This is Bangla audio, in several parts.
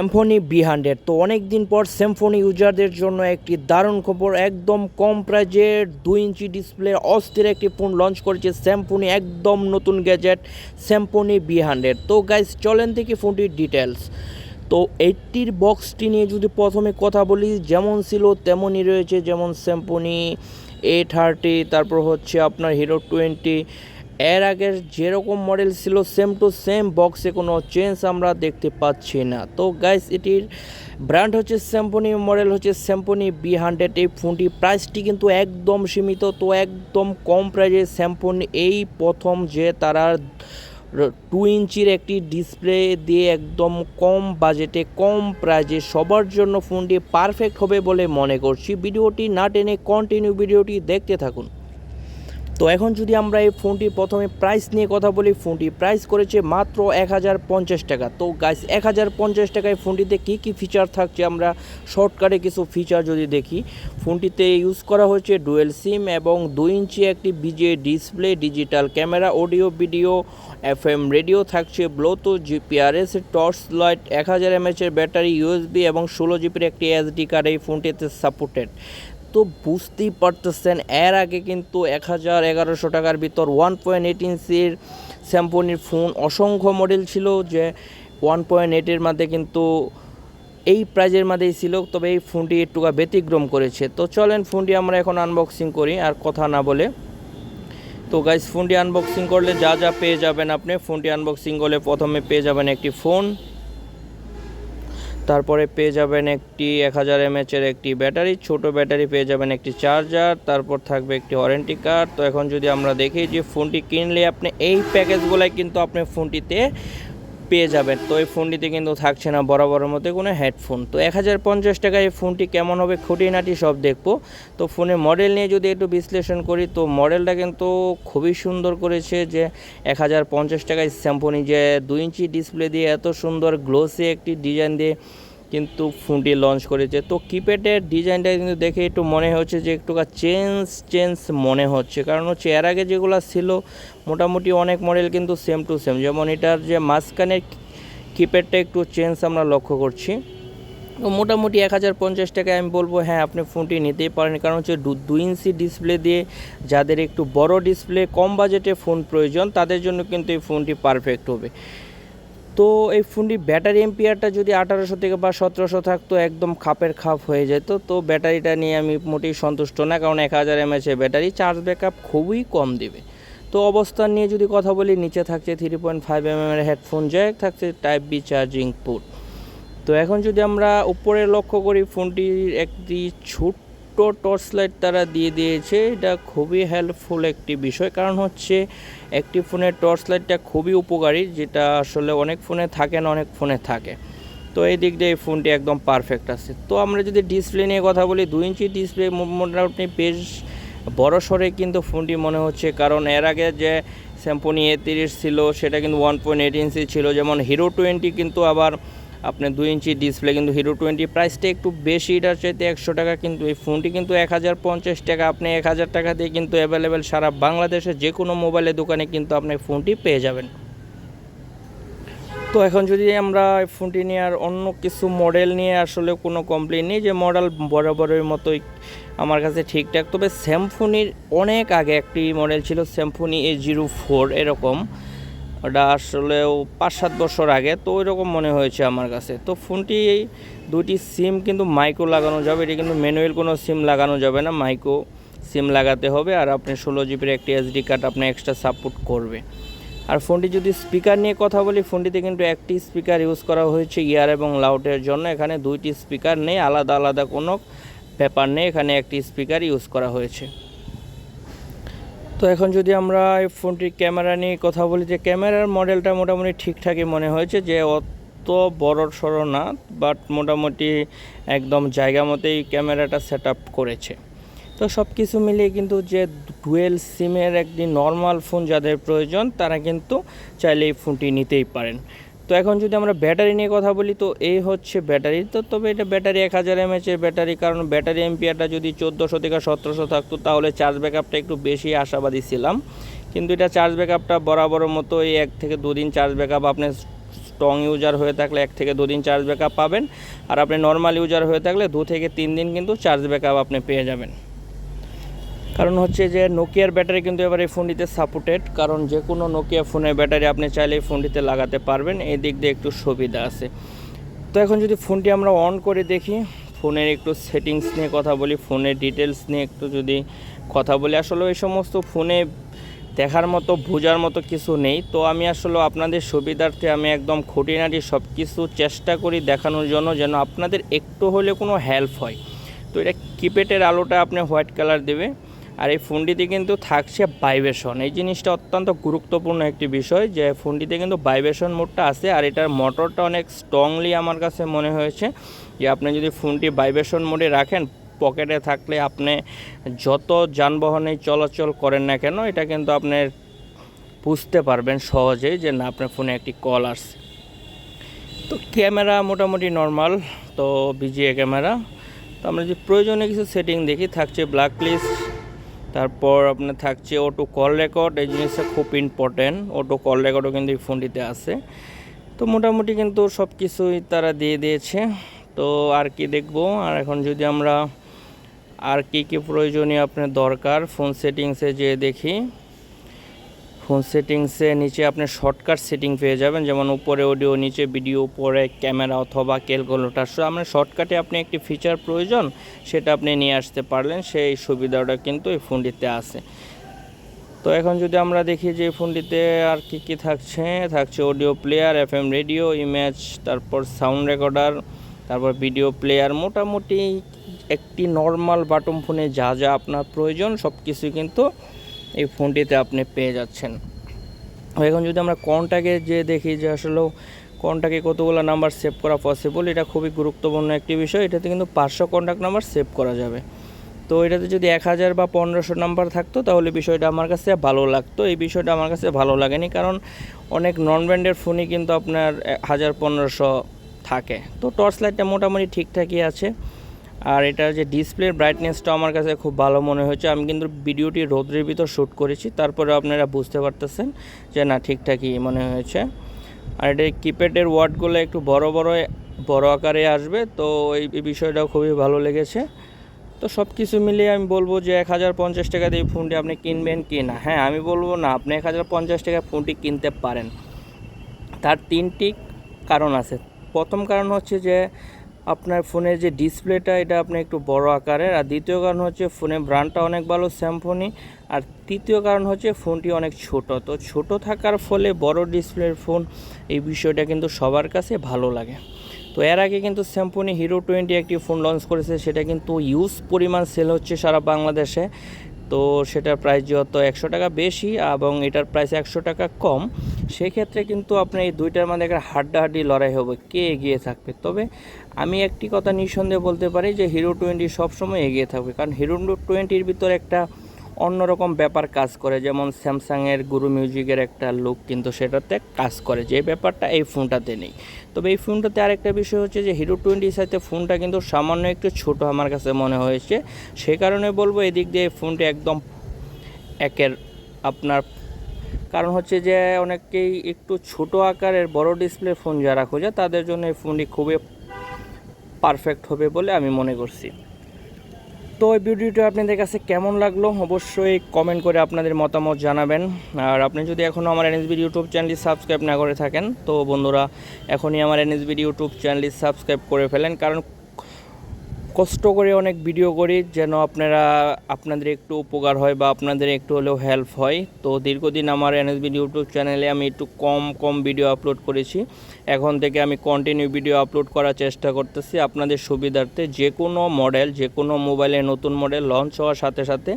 স্যামফোনি বি হান্ড্রেড তো অনেক দিন পর স্যামফোনি ইউজারদের জন্য একটি দারুণ খবর, একদম কম প্রাইজে দুই ইঞ্চি ডিসপ্লে অস্থির একটি ফোন লঞ্চ করেছে স্যামফোনি একদম নতুন গ্যাজেট স্যামফোনি বি হান্ড্রেড তো গাইস চলেন থেকে ফোনটির ডিটেলস তো এইটির বক্সটি নিয়ে যদি প্রথমে কথা বলি, যেমন ছিল তেমনই রয়েছে, যেমন স্যামফোনি এ থার্টি তারপর হচ্ছে আপনার হিরো টোয়েন্টি এর আগের যেরকম মডেল ছিল সেম টু সেম বক্সে কোনো চেঞ্জ আমরা দেখতে পাচ্ছি না। তো গাইস এটির ব্র্যান্ড হচ্ছে স্যাম্পনি মডেল হচ্ছে স্যাম্পনি বি হান্ড্রেড এই ফোনটি প্রাইসটি কিন্তু একদম সীমিত। তো একদম কম প্রাইজে স্যাম্পনি এই প্রথম যে তারা টু ইঞ্চির একটি ডিসপ্লে দিয়ে একদম কম বাজেটে কম প্রাইজে সবার জন্য ফোনটি পারফেক্ট হবে বলে মনে করছি। ভিডিওটি না টেনে কন্টিনিউ ভিডিওটি দেখতে থাকুন। তো এখন যদি আমরা এই ফোনটি প্রথমে প্রাইস নিয়ে কথা বলি, ফোনটি প্রাইস করেছে মাত্র এক হাজার পঞ্চাশ টাকা। তো গাইস এক হাজার পঞ্চাশ টাকায় ফোনটিতে কী কী ফিচার থাকছে আমরা শর্টকাটে কিছু ফিচার যদি দেখি, ফোনটিতে ইউজ করা হয়েছে ডুয়েল সিম এবং দুই ইঞ্চি একটি বিজে display digital camera audio video F M radio থাকছে ব্লুটুথ জিপিআরএস টর্চ লাইট এক হাজার এমএচের ব্যাটারি ইউএসবি এবং ষোলো জিবির একটি এসডি কার্ড এই ফোনটিতে সাপোর্টেড তো বুঝতেই পারতেছেন, এর আগে কিন্তু এক হাজার এগারোশো টাকার ভিতর ওয়ান পয়েন্ট এইট ইঞ্চির স্যাম্পনির ফোন অসংখ্য মডেল ছিল যে ওয়ান পয়েন্ট এইটের মধ্যে কিন্তু এই প্রাইজের মধ্যেই ছিল, তবে এই ফোনটি একটুকা ব্যতিক্রম করেছে। তো চলেন ফোনটি আমরা এখন আনবক্সিং করি, আর কথা না বলে। তো গাইস ফোনটি আনবক্সিং করলে যা যা পেয়ে যাবেন আপনি ফোনটি আনবক্সিং করলে প্রথমে পেয়ে যাবেন একটি ফোন তারপরে পেয়ে যাবেন একটি এক হাজার এমএচের একটি ব্যাটারি, ছোট ব্যাটারি পেয়ে যাবেন একটি চার্জার তারপর থাকবে একটি ওয়ারেন্টি কার্ড তো এখন যদি আমরা দেখি যে ফোনটি কিনলে আপনি এই প্যাকেজগুলাই কিন্তু আপনি ফোনটিতে পেয়ে যাবেন। তো এই ফোনটিতে কিন্তু থাকছে না বরাবরের মধ্যে কোনো হেডফোন। তো এক হাজার পঞ্চাশ টাকায় এই ফোনটি কেমন হবে খুঁটিনাটি সব দেখব। তো ফোনে মডেল নিয়ে যদি একটু বিশ্লেষণ করি, তো মডেলটা কিন্তু খুবই সুন্দর করেছে যে এক হাজার পঞ্চাশ টাকায় স্যাম্পনি যে দুই ইঞ্চি ডিসপ্লে দিয়ে এত সুন্দর গ্লোসে একটি ডিজাইন দিয়ে কিন্তু ফোনটি লঞ্চ করেছে। তো কিপ্যাডের ডিজাইনটা কিন্তু দেখে একটু মনে হচ্ছে যে একটু চেঞ্জ চেঞ্জ মনে হচ্ছে। কারণ হচ্ছে এর আগে যেগুলো ছিল, মোটামুটি অনেক মডেল কিন্তু সেম টু সেম যেমন এটার যে মাঝখানের কিপ্যাডটা একটু চেঞ্জ আমরা লক্ষ্য করছি। তো মোটামুটি এক হাজার পঞ্চাশ টাকায় আমি বলব হ্যাঁ আপনি ফোনটি নিতেই পারেন। কারণ হচ্ছে দু- ইঞ্চি ডিসপ্লে দিয়ে যাদের একটু বড় ডিসপ্লে কম বাজেটে ফোন প্রয়োজন, তাদের জন্য কিন্তু এই ফোনটি পারফেক্ট হবে। তো এই ফোনটি ব্যাটারি এম্পিয়ারটা যদি আঠারোশো থেকে বা সতেরোশো থাকতো, একদম খাপের খাপ হয়ে যেত। তো ব্যাটারিটা নিয়ে আমি মোটেই সন্তুষ্ট না, কারণ এক হাজার এমএচের ব্যাটারি চার্জ ব্যাকআপ খুবই কম দেবে। তো অবস্থান নিয়ে যদি কথা বলি, নিচে থাকছে থ্রি পয়েন্ট ফাইভ এম এর হেডফোন জ্যাক থাকছে টাইপ বি চার্জিং পোর্ট তো এখন যদি আমরা উপরে লক্ষ্য করি ফোনটির একটি ছোট্ট টর্চ লাইট তারা দিয়ে দিয়েছে। এটা খুবই হেল্পফুল একটি বিষয়। কারণ হচ্ছে, একটি ফোনের টর্চ লাইটটা খুবই উপকারী, যেটা আসলে অনেক ফোনে থাকে না, অনেক ফোনে থাকে। তো এই দিক দিয়ে এই ফোনটি একদম পারফেক্ট আছে। তো আমরা যদি ডিসপ্লে নিয়ে কথা বলি, দুই ইঞ্চি ডিসপ্লে মোটামুটি বেশ বড় সড়ে কিন্তু ফোনটি মনে হচ্ছে। কারণ এর আগে যে স্যাম্পনি এ তিরিশ ছিল, সেটা কিন্তু ওয়ান পয়েন্ট এইট ইঞ্চি ছিল। যেমন হিরো টোয়েন্টি কিন্তু আবার আপনার দুই ইঞ্চি ডিসপ্লে কিন্তু হিরো টোয়েন্টি প্রাইসটা একটু বেশি, এটার চাইতে একশো টাকা কিন্তু এই ফোনটি কিন্তু এক হাজার পঞ্চাশ টাকা। আপনি এক হাজার টাকা দিয়ে কিন্তু অ্যাভেলেবেল সারা বাংলাদেশে যে কোনো মোবাইলের দোকানে কিন্তু আপনি ফোনটি পেয়ে যাবেন। তো এখন যদি আমরা এই ফোনটি নিয়ে আর অন্য কিছু মডেল নিয়ে আসলে কোনো কমপ্লেন নেই যে মডেল বরাবরের মতোই আমার কাছে ঠিকঠাক। তবে স্যামফোনির অনেক আগে একটি মডেল ছিল স্যামফোনি এ জিরো ফোর এরকম। ওটা আসলেও পাঁচ সাত বছর আগে, তো ওই রকম মনে হয়েছে আমার কাছে। তো ফোনটি এই দুটি সিম কিন্তু মাইক্রো লাগানো যাবে। এটি কিন্তু ম্যানুয়াল কোনো সিম লাগানো যাবে না মাইক্রো সিম লাগাতে হবে আর আপনি ষোলো জিবির একটি এসডি কার্ড আপনি এক্সট্রা সাপোর্ট করবে। আর ফোনটি যদি স্পিকার নিয়ে কথা বলি, ফোনটিতে কিন্তু একটি স্পিকার ইউজ করা হয়েছে ইয়ার এবং লাউডের জন্য। এখানে দুইটি স্পিকার নেই আলাদা আলাদা কোনো ব্যাপার নেই, এখানে একটি স্পিকার ইউজ করা হয়েছে। তো এখন যদি আমরা এই ফোনটির ক্যামেরা নিয়ে কথা বলি, যে ক্যামেরার মডেলটা মোটামুটি ঠিকঠাকই মনে হয়েছে, যে অত বড় সড় না বাট মোটামুটি একদম জায়গা মতেই ক্যামেরাটা সেট আপ করেছে। তো সব কিছু মিলিয়ে কিন্তু যে ডুয়েল সিমের একটি নর্মাল ফোন যাদের প্রয়োজন, তারা কিন্তু চাইলে এই ফোনটি নিতেই পারেন। তো এখন যদি আমরা ব্যাটারি নিয়ে কথা বলি, তো এই হচ্ছে ব্যাটারি। তো তবে এটা ব্যাটারি এক হাজার এমএচের ব্যাটারি, কারণ ব্যাটারি এমপিআরটা যদি চোদ্দোশো থেকে সতেরোশো থাকতো, তাহলে চার্জ ব্যাকআপটা একটু বেশি আশাবাদী ছিলাম। কিন্তু এটা চার্জ ব্যাকআপটা বরাবরের মতো এই এক থেকে দুদিন চার্জ ব্যাকআপ আপনি স্ট্রং ইউজার হয়ে থাকলে এক থেকে দুদিন চার্জ ব্যাকআপ পাবেন। আর আপনি নর্মাল ইউজার হয়ে থাকলে দু থেকে তিন দিন কিন্তু চার্জ ব্যাকআপ আপনি পেয়ে যাবেন। কারণ হচ্ছে যে নোকিয়ার ব্যাটারি কিন্তু এবার এই ফোনটিতে সাপোর্টেড কারণ যে কোনো নোকিয়া ফোনের ব্যাটারি আপনি চাইলে এই ফোনটিতে লাগাতে পারবেন, এই দিক দিয়ে একটু সুবিধা আছে। তো এখন যদি ফোনটি আমরা অন করে দেখি, ফোনের একটু সেটিংস নিয়ে কথা বলি, ফোনের ডিটেলস নিয়ে একটু যদি কথা বলি, আসলে এই সমস্ত ফোনে দেখার মতো, বোঝার মতো কিছু নেই। তো আমি আসলে আপনাদের সুবিধার্থে আমি একদম খুঁটিনাটি সব কিছু চেষ্টা করি দেখানোর জন্য যেন আপনাদের একটু হলে কোনো হেল্প হয়। তো এটা কিপ্যাডের আলোটা আপনি হোয়াইট কালার দেবে। আর এই ফোনটিতে কিন্তু থাকছে ভাইব্রেশন। এই জিনিসটা অত্যন্ত গুরুত্বপূর্ণ একটি বিষয় যে ফোনটিতে কিন্তু ভাইব্রেশন মোডটা আছে আর এটার মোটরটা অনেক স্ট্রংলি আমার কাছে মনে হয়েছে যে আপনি যদি ফোনটি ভাইব্রেশন মোডে রাখেন, পকেটে থাকলে আপনি যত যানবাহনে চলাচল করেন না কেন, এটা কিন্তু আপনি বুঝতে পারবেন সহজেই যে না, আপনার ফোনে একটি কল আসছে। তো ক্যামেরা মোটামুটি নর্মাল তো বিজিএ ক্যামেরা। তো আমরা যে প্রয়োজনীয় কিছু সেটিং দেখি, থাকছে ব্ল্যাক লিস্ট তারপর আপনার থাকছে অটো কল রেকর্ড এই জিনিসটা খুব ইম্পর্টেন্ট অটো কল রেকর্ডও কিন্তু এই ফোনটিতে আছে। তো মোটামুটি কিন্তু সব কিছুই তারা দিয়ে দিয়েছে। তো আর কি দেখব, আর এখন যদি আমরা আর কি কি প্রয়োজনীয় আপনার দরকার ফোন সেটিংসে যেয়ে দেখি। ফোন সেটিংসে নিচে আপনি শর্টকাট সেটিং পেয়ে যাবেন। যেমন উপরে অডিও নিচে ভিডিও উপরে ক্যামেরা অথবা ক্যালকুলেটার সো আপনার শর্টকাটে আপনি একটি ফিচার প্রয়োজন, সেটা আপনি নিয়ে আসতে পারলেন, সেই সুবিধাটা কিন্তু এই ফোনটিতে আছে। তো এখন যদি আমরা দেখি যে ফোনটিতে আর কি কি থাকছে থাকছে audio player F M radio image তারপর সাউন্ড রেকর্ডার তারপর ভিডিও প্লেয়ার মোটামুটি একটি নর্মাল বাটন ফোনে যা যা আপনার প্রয়োজন সব কিছুই কিন্তু এই ফোনটিতে আপনি পেয়ে যাচ্ছেন। এখন যদি আমরা কন্টাকে যে দেখি যে আসলেও কন্টাকে কতগুলো নাম্বার সেভ করা পসিবল এটা খুবই গুরুত্বপূর্ণ একটি বিষয়। এটাতে কিন্তু পাঁচশো কন্ট্যাক্ট নাম্বার সেভ করা যাবে। তো এটাতে যদি এক হাজার বা পনেরোশো নাম্বার থাকতো, তাহলে বিষয়টা আমার কাছে ভালো লাগতো। এই বিষয়টা আমার কাছে ভালো লাগেনি, কারণ অনেক নন ব্র্যান্ডের ফোনই কিন্তু আপনার হাজার, পনেরোশো থাকে। তো টর্চ লাইটটা মোটামুটি ঠিকঠাকই আছে। আর এটা যে ডিসপ্লের ব্রাইটনেসটা আমার কাছে খুব ভালো মনে হয়েছে। আমি কিন্তু ভিডিওটি রোদ্রের ভিতর শ্যুট করেছি তারপরে আপনারা বুঝতে পারতেছেন যে না, ঠিকঠাকই মনে হয়েছে। আর এটা কিপ্যাডের ওয়ার্ডগুলো একটু বড় বড় বড় আকারে আসবে, তো এই বিষয়টাও খুবই ভালো লেগেছে। তো সব কিছু মিলিয়ে আমি বলব যে এক হাজার পঞ্চাশ টাকা দিয়ে ফোনটি আপনি কিনবেন কি না? হ্যাঁ আমি বলব না, আপনি এক হাজার পঞ্চাশ টাকা ফোনটি কিনতে পারেন। তার তিনটি কারণ আছে। প্রথম কারণ হচ্ছে যে আপনার ফোনের যে ডিসপ্লেটা, এটা আপনি একটু বড় আকারের। আর দ্বিতীয় কারণ হচ্ছে ফোনের ব্র্যান্ডটা অনেক ভালো স্যামফোনি আর তৃতীয় কারণ হচ্ছে ফোনটি অনেক ছোট। তো ছোট থাকার ফলে বড় ডিসপ্লের ফোন, এই বিষয়টা কিন্তু সবার কাছে ভালো লাগে। তো এর আগে কিন্তু স্যামফোনি হিরো টোয়েন্টি একটি ফোন লঞ্চ করেছে, সেটা কিন্তু ইউজ পরিমাণ সেল হচ্ছে সারা বাংলাদেশে। তো সেটার প্রাইস যত একশো টাকা বেশি এবং এটার প্রাইস একশো টাকা কম, সেক্ষেত্রে কিন্তু আপনার এই দুইটার মধ্যে একটা হাড্ডাহাড্ডি লড়াই হবে, কে এগিয়ে থাকবে? তবে আমি একটি কথা নিঃসন্দেহে বলতে পারি যে হিরো টোয়েন্টি সবসময় এগিয়ে থাকবে। কারণ হিরো টোয়েন্টির ভিতরে একটা অন্যরকম ব্যাপার কাজ করে। যেমন স্যামসাংয়ের গুরু মিউজিকের একটা লুক কিন্তু সেটাতে কাজ করে। যে ব্যাপারটা এই ফোনটাতে নেই। তবে এই ফোনটাতে আরেকটা বিষয় হচ্ছে যে হিরো টোয়েন্টির সাথে ফোনটা কিন্তু সামান্য একটু ছোট আমার কাছে মনে হয়েছে। সে কারণে বলব এদিক দিয়ে ফোনটি একদম একের আপনার কারণ হচ্ছে যে অনেকেই একটু ছোট আকারের বড় ডিসপ্লে ফোন যারা খোঁজে, তাদের জন্য এই ফোনটি খুবই পারফেক্ট হবে বলে আমি মনে করছি। তো এই ভিডিওটা আপনাদের কাছে কেমন লাগল অবশ্যই কমেন্ট করে আপনাদের মতামত জানাবেন। আর আপনি যদি এখনও আমার এনএসবি ইউটিউব চ্যানেলটি সাবস্ক্রাইব না করে থাকেন, তো বন্ধুরা, এখনই আমার এনএসবিডি ইউটিউব চ্যানেলটি সাবস্ক্রাইব করে ফেলেন। কারণ কষ্ট করে অনেক ভিডিও করি যেন আপনারা, আপনাদের একটু উপকার হয় বা আপনাদের একটু হলেও হেল্প হয়। তো দীর্ঘদিন আমার এনএসবি ইউটিউব চ্যানেলে আমি একটু কম কম ভিডিও আপলোড করেছি। এখন থেকে আমি কন্টিনিউ ভিডিও আপলোড করার চেষ্টা করতেছি আপনাদের সুবিধার্থে। যে কোনো মডেল যে কোনো মোবাইলে নতুন মডেল লঞ্চ হওয়ার সাথে সাথে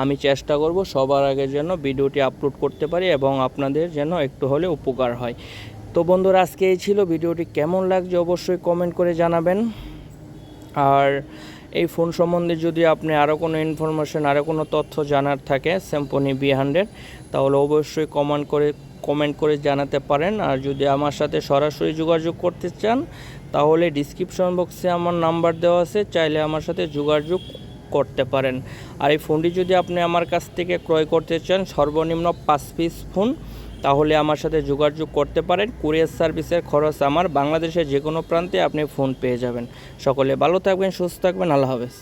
আমি চেষ্টা করব সবার আগে যেন ভিডিওটি আপলোড করতে পারি এবং আপনাদের যেন একটু হলে উপকার হয়। তো বন্ধুরা, আজকে এই ছিল ভিডিওটি কেমন লাগছে অবশ্যই কমেন্ট করে জানাবেন। আর এই ফোন সম্বন্ধে যদি আপনি আরও কোনো ইনফরমেশন আরও কোনো তথ্য জানার থাকে স্যাম্পনি বি হান্ড্রেড তাহলে অবশ্যই কমেন্ট করে কমেন্ট করে জানাতে পারেন। আর যদি আমার সাথে সরাসরি যোগাযোগ করতে চান, তাহলে ডিসক্রিপশন বক্সে আমার নাম্বার দেওয়া আছে, চাইলে আমার সাথে যোগাযোগ করতে পারেন। আর এই ফোনটি যদি আপনি আমার কাছ থেকে ক্রয় করতে চান, সর্বনিম্ন পাঁচ পিস ফোন তাহলে আমার সাথে যোগাযোগ করতে পারেন। কুরিয়ার সার্ভিসের খরচ আমার। বাংলাদেশের যে কোনো প্রান্তে আপনি ফোন পেয়ে যাবেন। সকলে ভালো থাকবেন, সুস্থ থাকবেন। আল্লাহ হাফেজ।